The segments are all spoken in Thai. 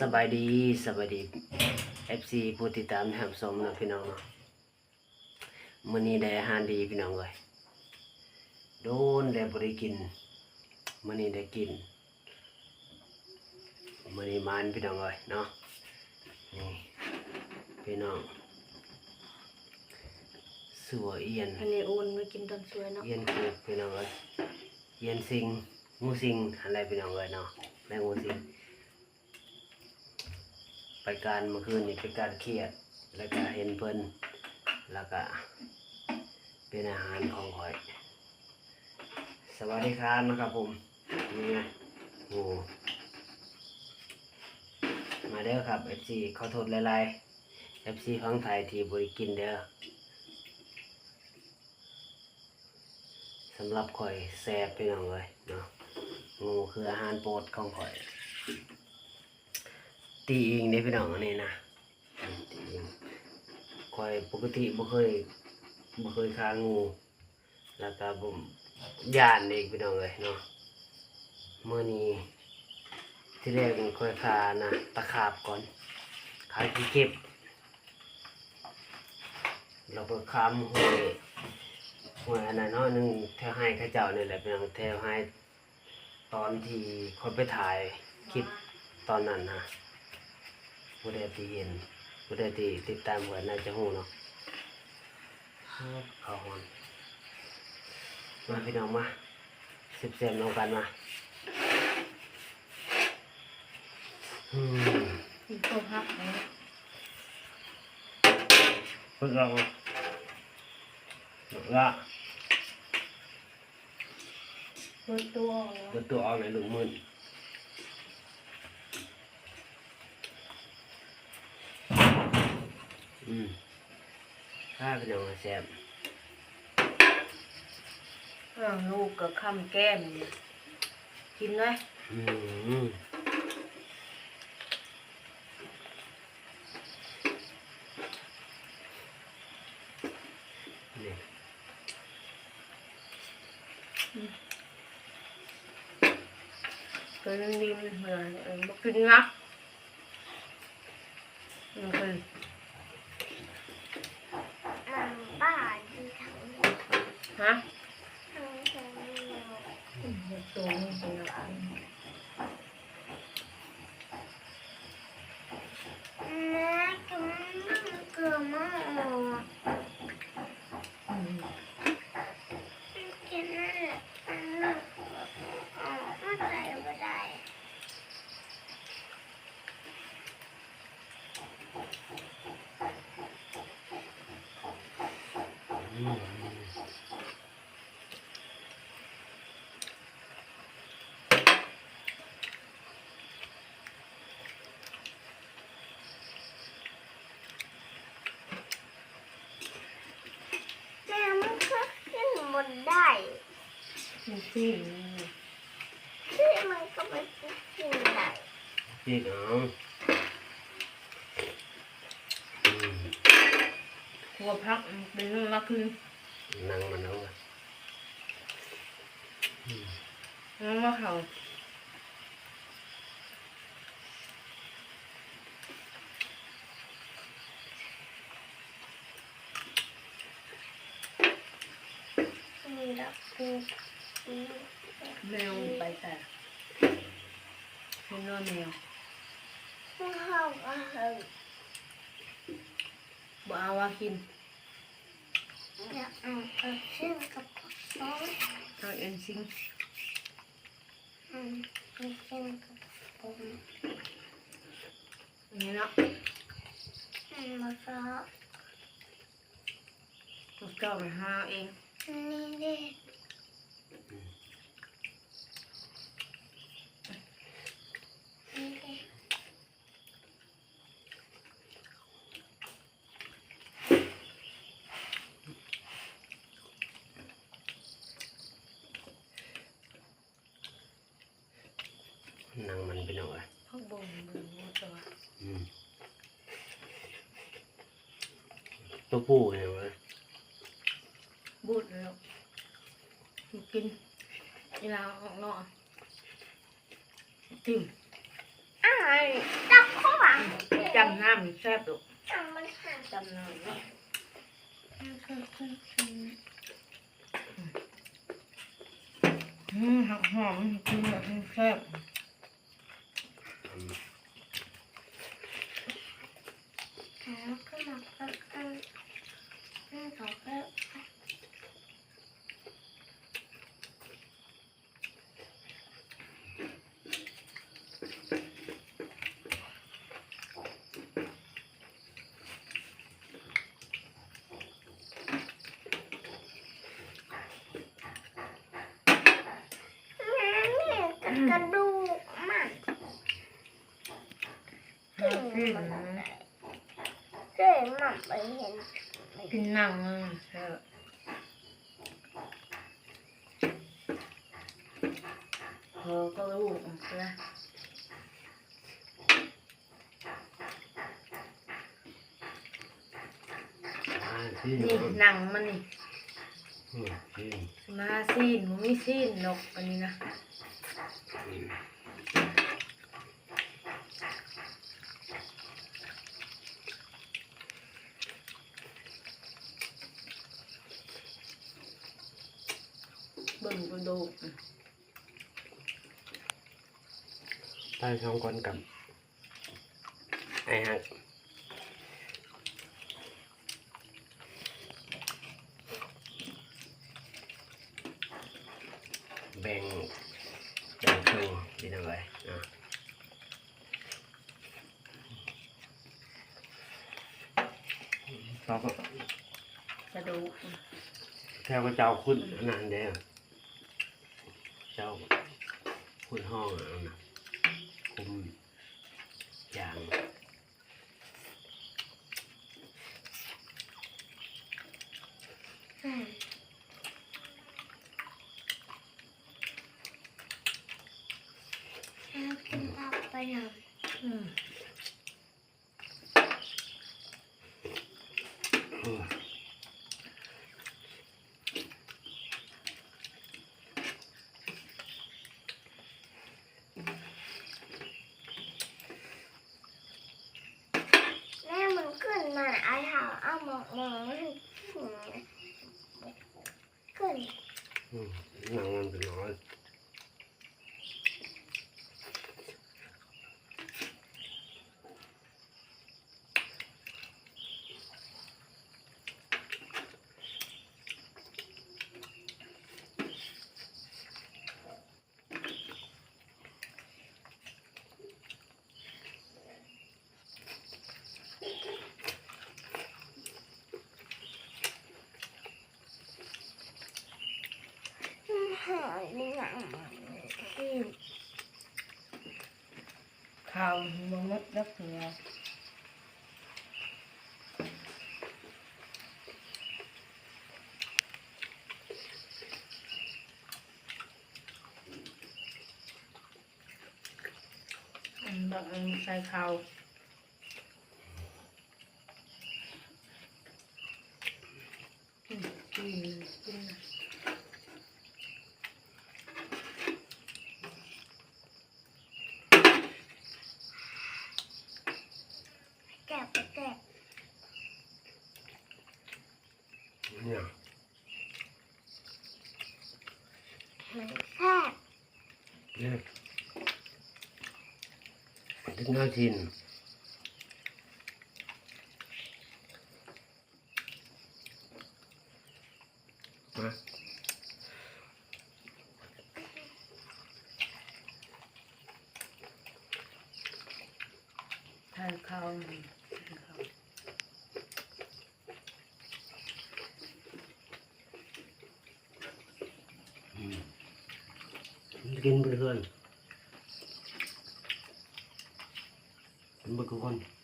สบายดีสบายดี FC ผู้ติดตามแถมสมนะพี่น้องเนาะมื้อนี้ได้อาหารดีพี่น้องเลยโดนได้บ่ได้กินมื้อนี้ได้กินมื้อนี้มานพี่น้องเลยเนาะนี่พี่น้องสัวเอียนอันนี้อุ่นมากินตอนสวยเนาะเอียนคือพี่น้องเลยเอียนสิงงูสิงอะไรพี่น้องเลยเนาะแมงงูสิง ไปการเมื่อคืนนี่เป็นการเครียด แล้วก็เห็นเพิ่นแล้วก็เป็นอาหารของข่อย สวัสดีครับนะครับผมนี่ไงโอ้มาเด้อครับ FC ขอโทษหลายๆ FC ของไทยที่บริกินเด้อสำหรับข่อยแซ่บพี่น้องเลยเนาะงูคืออาหารโปรดของข่อย ตีเองเนี่ยพี่น้องอันนี้นะตีเองคอยปกติบ่เคยบ่เคยฆางูแล้วก็ผมย่านเองพี่น้องเลยเนาะเมื่อนี้ที่แรกนี่คอยฆานะตะขาบก่อนขายที่เก็บเราก็ค้ำห้วยหวยอันนั้นเนาะหนึงแถวให้ข้าเจ้านี่แหละพี่น้องแถวให้ตอนที่คนไปถ่ายคลิปตอนนั้นนะ ผู้ใดที่เห็นผู้ใดที่ติดตามเหมือนน่าจะหูเนาะครับเข้าหอนมาพี่น้องมาสิบเซมลงกันมาอืมกินข้าวพักเนาะเพิ่งเราละเปิดตัวเปิดตัวออกในหลุมมืน อืมข้าพี่น้องมาแซ่บเออลูกกับข้ามแก้มเนี่ยกินไหมอืมนี่เคยนิ่มๆเหมือนเออมากินนะมันคือ บ้าดีทั้ง ฮะ ทั้งทั้ง อืมตัวนี่เป็นอะไร แม่ก็มันเกลือมากอะ อืม กินนั่นแหละอันนั้นอ๋อไม่ได้ไม่ได้ อืม แม่มันก็ขึ้นบนได้ มันซีนที่มันก็ไปกินได้พี่น้องอืมหัวพักมันเป็นเรื่องละคืนนั่งมันเอาอะอืมนั่นว่าเขามีดับกิน แมวไปแต่เป็นนอนแมวข้าวอาหารบ่เอาว่ากินอยากเอาไปเชื่อมกับข้าวซอยเอาเอ็นซิงอืมไปเชื่อมกับผมอย่างนี้เนาะอืมแล้วก็ลูกเจ้าไปหาเองนี่เด็ก นี่เด็กนั่งมันพี่น้องอะพักบ่งเบิ่งว่าตัวอืมตัวผู้เนี่ยเว้ยบูดแล้ว กินเวลาออกนอกติ่มอ้าวจับข้อหลังจำน้ำมีแซ่บลูกจับมันหันจำน้ำนี่อืมหักหอมกินแบบแซ่บแล้วก็มาเออเออเออเขาก็ นี่กระดูกมัน น่ากินนะ เจ๊หมันไปเห็นกินหนังอะแซ่บพอก็ลูกนะอ่าที่นี่หนังมันนี่อืมที่มาซีนมันไม่ซีนนกอันนี้นะ อืมเบิ่งกระดูกใต้ช่องคนกับไอ้ฮักแบ่งแบ่งครึ่งดีนะเว้ยอะเราก็กระดูกแค่ว่าเจ้าคุณอันนั้น เจ้าคุณห้องอะนะคุมอย่าง อืมแล้วกินตับไปหน่อย อืม เออ แม่มันขึ้นมาไอ้เห่าเอามองมองมันขึ้น อืมหนังมันเป็นน้อย หายหนังขึ้น ข้าวมันมดรักเหนียว อันแบบอันใส่ข้าวอืมกินกิน แกะไปแกะ เนี่ย มันแซ่บ เนี่ย ถึงห้าชิ้นมาทานข้าวหน่อยทานข้าวกินเพื่อน ๆกินเพื่อนทุกคน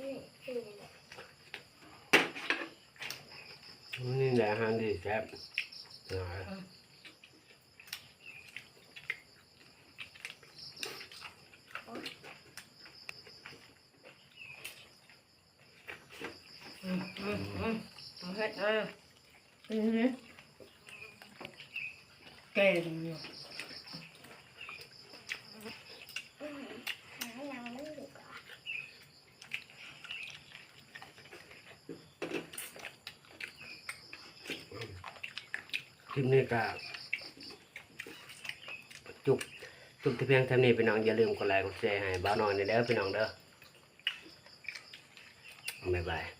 นี่คือ นี่แหละอาหารที่แซ่บนะ เฮ็ดอะอือหือ เก่งอยู่อืมหาหนังไม่ดีกว่าคลิปนี้ก็จุกจุกที่เพียงเท่านี้พี่น้องอย่าลืมกดไลค์กดแชร์ให้บ้าวนอนเด้อพี่น้องเด้อบ๊ายบาย